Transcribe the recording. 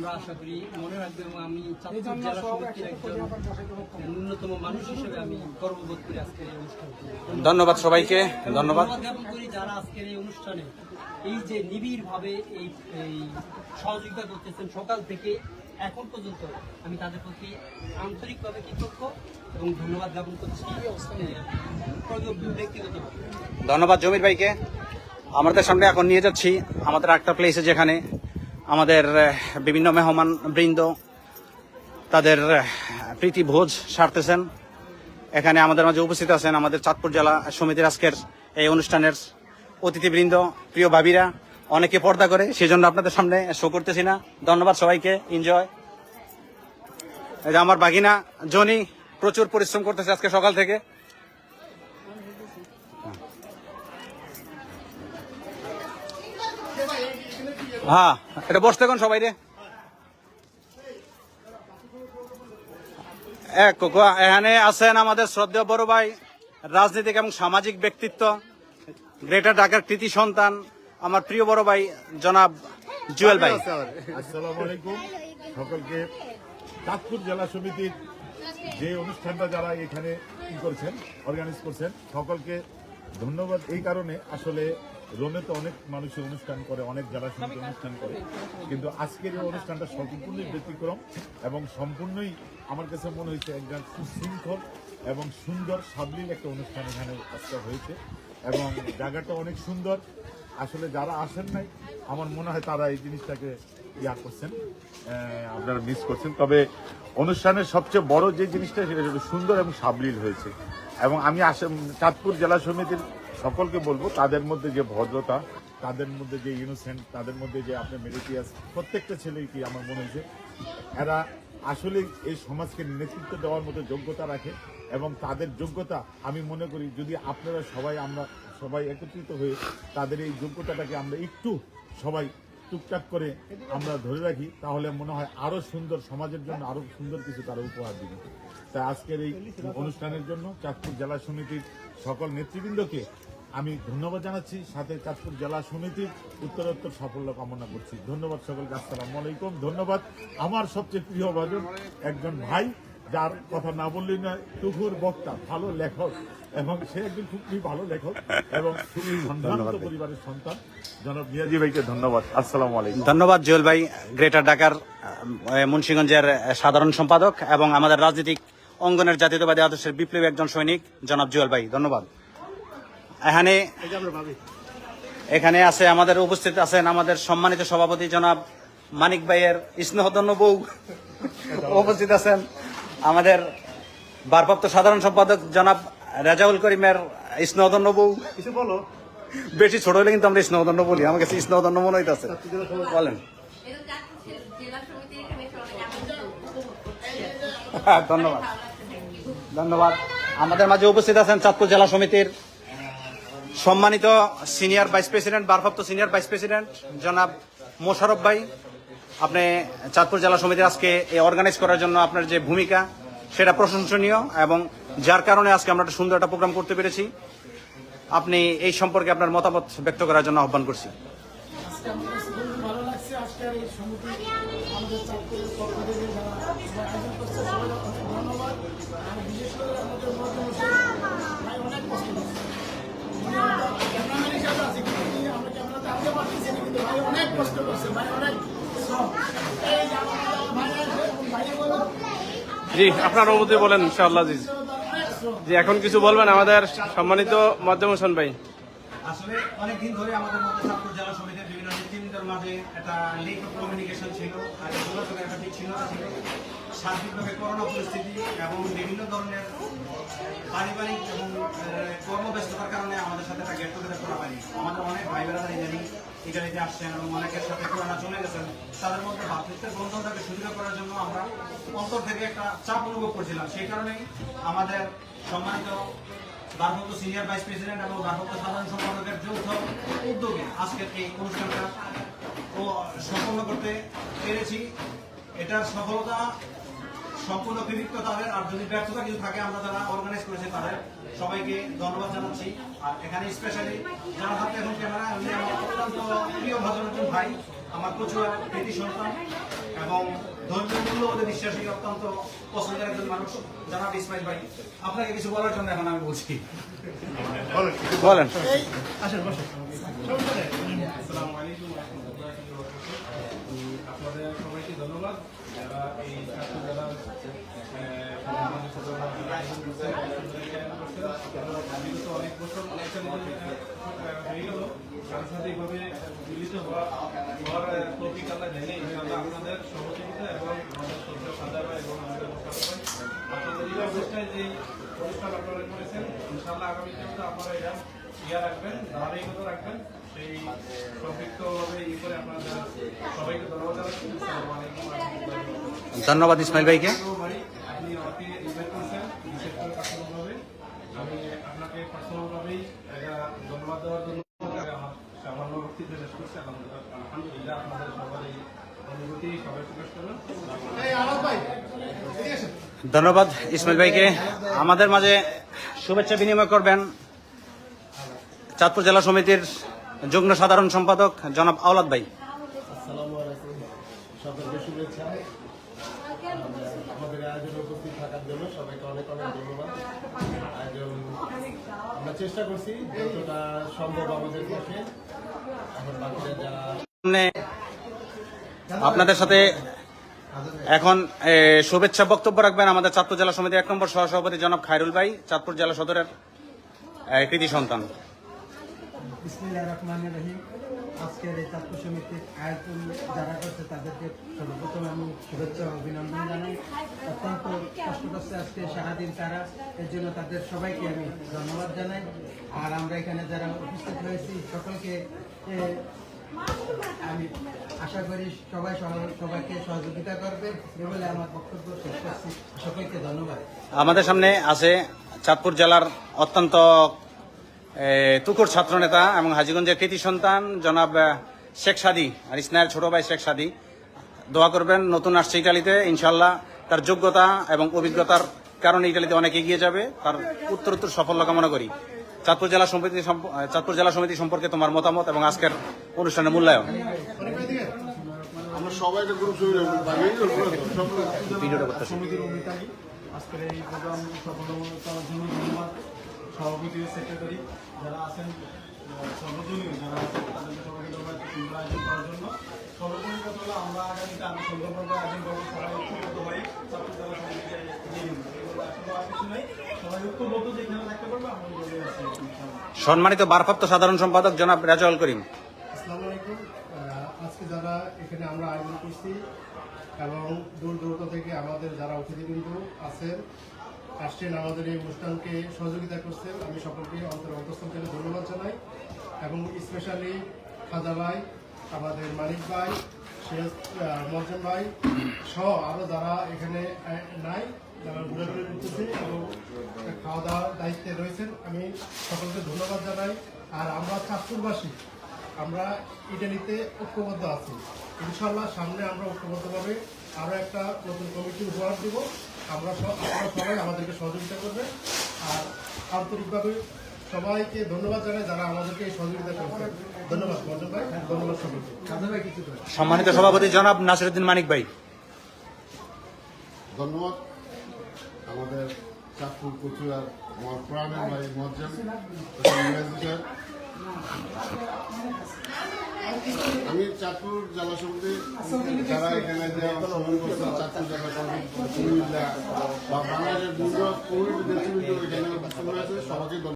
আমরা আশা করি মনে রাখব এবং আমি চাঁদপুর জেলা সমিতির একজন ন্যূনতম মানুষ হিসেবে আমি গর্ববোধ করি আজকের এই অনুষ্ঠানটি ধন্যবাদ সবাইকে ধন্যবাদ। জ্ঞাপন করি যারা আজকের এই অনুষ্ঠানে এই যে নিবিড় ভাবে এই এই সহযোগিতা করতেছেন সকাল থেকে এখন পর্যন্ত আমি তাদের প্রতি আন্তরিকভাবে কৃতজ্ঞ এবং ধন্যবাদ জ্ঞাপন করছি ব্যক্তিগত ধন্যবাদ জমির ভাইকে। আমাদের সামনে এখন নিয়ে যাচ্ছি আমাদের একটা প্লেসে যেখানে আমাদের বিভিন্ন মেহমান বৃন্দ তাদের প্রীতি ভোজ সারতেছেন। এখানে আমাদের মাঝে উপস্থিত আছেন আমাদের চাঁদপুর জেলা সমিতির আজকের এই অনুষ্ঠানের অতিথিবৃন্দ, প্রিয় ভাবিরা। অনেকে পর্দা করে, সেজন্য আপনাদের সামনে শো করতেছি না। ধন্যবাদ সবাইকে এনজয় এই যে আমার বাগিনা, জনি, প্রচুর পরিশ্রম করতেছে আজকে সকাল থেকে। হ্যাঁ এটা বসতে কোন সবাই রে। এখানে আছেন আমাদের শ্রদ্ধেয় বড় ভাই, রাজনৈতিক এবং সামাজিক ব্যক্তিত্ব, গ্রেটার ঢাকার কৃতি সন্তান, আমার প্রিয় বড় ভাই, জনাব জুয়েল ভাই। সকলকে চাঁদপুর জেলা সমিতির যে অনুষ্ঠানটা যারা এখানে করছেন অর্গানাইজ করছেন, সকলকে ধন্যবাদ। এই কারণে আসলে রোমে তো অনেক মানুষের অনুষ্ঠান করে, অনেক জেলা সমিতি অনুষ্ঠান করে। কিন্তু আজকের এই অনুষ্ঠানটা সম্পূর্ণই ব্যতিক্রম এবং সম্পূর্ণই আমার কাছে মনে হয়েছে একজন সুশৃঙ্খল এবং সুন্দর সাবলীল একটা অনুষ্ঠান এখানে আজকে হয়েছে। এবং জায়গাটা অনেক সুন্দর। আসলে যারা আসেন নাই, আমার মনে হয় তারা এই জিনিসটাকে ইয়া করছেন আপনারা মিস করছেন। তবে অনুষ্ঠানের সবচেয়ে বড় যে জিনিসটা, সেটা সুন্দর এবং সাবলীল হয়েছে। এবং আমি চাঁদপুর জেলা সমিতির সকলকে বলব, তাদের মধ্যে যে ভদ্রতা, তাদের মধ্যে যে ইনোসেন্ট তাদের মধ্যে যে আপনার মেরিটিয়াস প্রত্যেকটা ছেলেই কি আমার মনে হয়েছে, এরা আসলে এই সমাজকে নেতৃত্ব দেওয়ার মতো যোগ্যতা রাখে এবং তাদের যোগ্যতা আমি মনে করি যদি আপনারা সবাই আমরা সবাই একত্রিত হয়ে তাদের এই যোগ্যতাটাকে আমরা একটু সবাই টুকটাক করে আমরা ধরে রাখি, তাহলে মনে হয় আরও সুন্দর সমাজের জন্য আরও সুন্দর কিছু তারা উপহার দিবে। তাই আজকের এই অনুষ্ঠানের জন্য চাঁদপুর জেলা সমিতির সকল নেতৃবৃন্দকে আমি ধন্যবাদ জানাচ্ছি সাথে চাঁদপুর জেলা সমিতির উত্তরোত্তর সাফল্য কামনা করছি। ধন্যবাদ সকলকে আসসালাম আলাইকুম ধন্যবাদ। আমার সবচেয়ে প্রিয় ভাজন একজন ভাই যার কথা না বললেই নয় টুকুর বক্তা ভালো লেখক এবং সে একজন খুবই ভালো লেখক এবং খুবই সম্ভ্রান্ত পরিবারের সন্তান। জনাব মিয়াজি ভাইকে ধন্যবাদ আসসালামু আলাইকুম। ধন্যবাদ জুয়েল ভাই গ্রেটার ঢাকার মুন্সিগঞ্জের সাধারণ সম্পাদক এবং আমাদের রাজনৈতিক অঙ্গনের জাতীয়তাবাদী আদর্শের বিপ্লবী একজন সৈনিক জনাব জুয়েল ভাই ধন্যবাদ। এখানে এখানে আছে আমাদের উপস্থিত আছেন আমাদের সম্মানিত সভাপতি জনাব মানিক ভাইয়ের স্নেহধন্য বউ। উপস্থিত আছেন আমাদের ভারপ্রাপ্ত সাধারণ সম্পাদক জনাব রাজাউল করিমের স্নেহধন্য বউ। কিছু বলো। বেশি ছোট হলে কিন্তু আমরা স্নেহদণ্ড বলি আমার কাছে স্নেহদণ্ড মনে হইতেছে। বলেন উপভোগ করছি। হ্যাঁ, ধন্যবাদ। ধন্যবাদ। আমাদের মাঝে উপস্থিত আছেন চাঁদপুর জেলা সমিতির সম্মানিত সিনিয়র ভাইস প্রেসিডেন্ট, ভারপ্রাপ্ত সিনিয়র ভাইস প্রেসিডেন্ট, জনাব মোশারফ ভাই, আপনি চাঁদপুর জেলা সমিতির আজকে এই অর্গানাইজ করার জন্য আপনার যে ভূমিকা, সেটা প্রশংসনীয় এবং যার কারণে আজকে আমরা একটা সুন্দর একটা প্রোগ্রাম করতে পেরেছি। আপনি এই সম্পর্কে আপনার মতামত ব্যক্ত করার জন্য আহ্বান করছি। জি, আপনার অনুমতি বলেন, ইনশাআল্লাহ, জি। জি, এখন কিছু বলবেন আমাদের সম্মানিত মধ্যম হোসেন ভাই। আসলে অনেকদিন ধরে আমাদের মধ্যে চাঁদপুর জেলা সমিতির বিভিন্ন নেতৃবৃন্দের মাঝে একটা লিঙ্ক কমিউনিকেশন ছিল, আর যোগাযোগের একটা বিচ্ছিন্নতা ছিল। সার্বিকভাবে করোনা পরিস্থিতি এবং বিভিন্ন ধরনের পারিবারিক এবং কর্মব্যস্ততার কারণে আমাদের সাথে একটা গেট টুগেদার করা হয়নি। আমাদের অনেক ভাই বেড়ারা ইদানিং ইটালিতে আসছেন এবং অনেকের সাথে করোনা চলে গেছেন। তাদের মধ্যে ভাতৃত্বের বন্ধনটাকে সুদৃঢ় করার জন্য আমরা অন্তর থেকে একটা চাপ অনুভব করছিলাম। সেই কারণেই আমাদের সম্মানিত ভারপ্রাপ্ত সিনিয়র ভাইস প্রেসিডেন্ট এবং ভারপ্রাপ্ত সাধারণ সম্পাদকের যৌথ উদ্যোগে আজকের এই অনুষ্ঠানটা সম্পন্ন করতে পেরেছি। এটার সফলতা সম্পূর্ণ কৃতিত্ব তাদের আর যদি ব্যর্থতা কিছু থাকে আমরা যারা অর্গানাইজ করেছি তাদের সবাইকে ধন্যবাদ জানাচ্ছি। আর এখানে স্পেশালি যারা হাতে এখন ক্যামেরা উনি আমার অত্যন্ত প্রিয় ভদ্র একজন ভাই আমার প্রচুর প্রীতি সন্তান এবং ধর্মীয় মূল্যবোধে বিশ্বাসী অত্যন্ত পছন্দের একজন মানুষ। জানাব ইসমাইল ভাই আপনাকে কিছু বলার জন্য এখন আমি বলছি। বলেন। আসসালামু অনেক বছর ইনশাআল্লাহ আপনাদের সহযোগিতা এবং আমাদের আপনারা এটা রাখবেন রাখবেন সেই করে সবাইকে ধন্যবাদ। ধন্যবাদ ইসমাইল ভাইকে প্রিয় ভাই, আপনি আমাকে ইনভাইট করেছেন বিশেষ করে পার্সোনালভাবে আমি আপনাকে পার্সোনালভাবেই এটা ধন্যবাদ দেওয়ার জন্য আমার সামান্য বক্তৃতা শেষ করছি আলহামদুলিল্লাহ আলহামদুলিল্লাহ আপনাদের সবার এই অনুভূতি সবাই প্রকাশ করবেন ধন্যবাদ ইসমাইল ভাইকে। আমাদের মাঝে শুভেচ্ছা বিনিময় করবেন চাঁদপুর জেলা সমিতির যুগ্ম সাধারণ সম্পাদক জনাব আওলাদ ভাই। আসসালামু আলাইকুম। সকলকে শুভেচ্ছা। আমাদের আয়োজনে উপস্থিত থাকার জন্য সবাইকে অনেক অনেক ধন্যবাদ। আয়োজন আমরা চেষ্টা করছি যতটা সম্ভব আমাদের পক্ষে। এখন বাকিরা যারা আপনাদের সাথে এখন শুভেচ্ছা বক্তব্য রাখবেন আমাদের চাঁদপুর জেলা সমিতির এক নম্বর সহসভাপতি জনাব খায়রুল ভাই, চাঁদপুর জেলা সদরের কৃতি সন্তান। আজকের এই ছাত্র সমিতির আয়োজন যারা করছে তাদেরকে সর্বপ্রথম আমি শুভেচ্ছা অভিনন্দন জানাই। অত্যন্ত কষ্ট করছে আজকে সারাদিন তারা, এর জন্য তাদের সবাইকে আমি ধন্যবাদ জানাই। আর আমরা এখানে যারা উপস্থিত হয়েছি, সকলকে আমি আশা করি সবাই সবাইকে সহযোগিতা করবে বলে আমার বক্তব্য শেষ করছি। সকলকে ধন্যবাদ। আমাদের সামনে আছে চাঁদপুর জেলার অত্যন্ত তুকুর ছাত্রনেতা এবং হাজিগঞ্জের কৃতি সন্তান জনাব শেখ সাদি আর ইসনায়ের ছোট ভাই শেখ সাদি। দোয়া করবেন, নতুন আসছে ইটালিতে ইনশাল্লাহ তার যোগ্যতা এবং অভিজ্ঞতার কারণে ইটালিতে অনেক এগিয়ে যাবে, তার উত্তর উত্তর সাফল্য কামনা করি। চাঁদপুর জেলা সমিতি চাঁদপুর জেলা সমিতি সম্পর্কে তোমার মতামত এবং আজকের অনুষ্ঠানের মূল্যায়ন। আমরা সবাই একটা গ্রুপ ভিডিওটা করতেছি আজকের এই প্রোগ্রাম সফল জন্য ধন্যবাদ। সভাপতি সেক্রেটারি যারা আছেন সর্বজনীয় যারা আছেন তাদেরকে সবাইকে ধন্যবাদ আয়োজন করার জন্য। সর্বোপরি কথা হলো আমরা আগামীতে আরও সুন্দরভাবে আয়োজন করব সবাই হয়ে ছাত্র জেলা এগুলো আসলে আর কিছু নাই। সম্মানিত ভারপ্রাপ্ত সাধারণ সম্পাদক জনাব রাজাউল করিম। আজকে যারা এখানে আমরা আয়োজন করছি এবং দূর দূরান্ত থেকে আমাদের যারা অতিথিবৃন্দ আছেন, আসছেন আমাদের এই অনুষ্ঠানকে সহযোগিতা করছেন, আমি সকলকে অন্তর অন্তঃস্থল থেকে ধন্যবাদ জানাই। এবং স্পেশালি খাজা ভাই, আমাদের মানিক ভাই শেখ মহসেন ভাই সহ আরও যারা এখানে নাই, যারা ঘুরে করতেছে এবং খাওয়া দাওয়ার দায়িত্বে রয়েছেন, আমি সকলকে ধন্যবাদ জানাই। আর আমরা চাঁদপুরবাসী, আমরা ইটালিতে ঐক্যবদ্ধ আছি। ইনশাল্লাহ সামনে আমরা ঐক্যবদ্ধভাবে আরও একটা নতুন কমিটি উপহার দেব। আমরা সবাই আমাদেরকে সহযোগিতা করবে আর আন্তরিকভাবে সবাইকে ধন্যবাদ জানাই যারা আমাদেরকে এই সহযোগিতা করছে। ধন্যবাদ মর্জন ভাই ধন্যবাদ ভাই কিছু করে সম্মানিত সভাপতি জনাব নাসিরুদ্দিন মানিক ভাই। ধন্যবাদ। আমাদের চাঁদপুর কচুয়ার আমার প্রাণের ভাই মজ্জাম আমি চাঁদপুর জেলা সমিতি যারা এখানে যে অংশগ্রহণ করছে চাঁদপুর জেলা সমিতি কুমিল্লা বা বাংলাদেশের কমিটি নেতৃবৃন্দ এখানে সবাইকে ধন্যবাদ।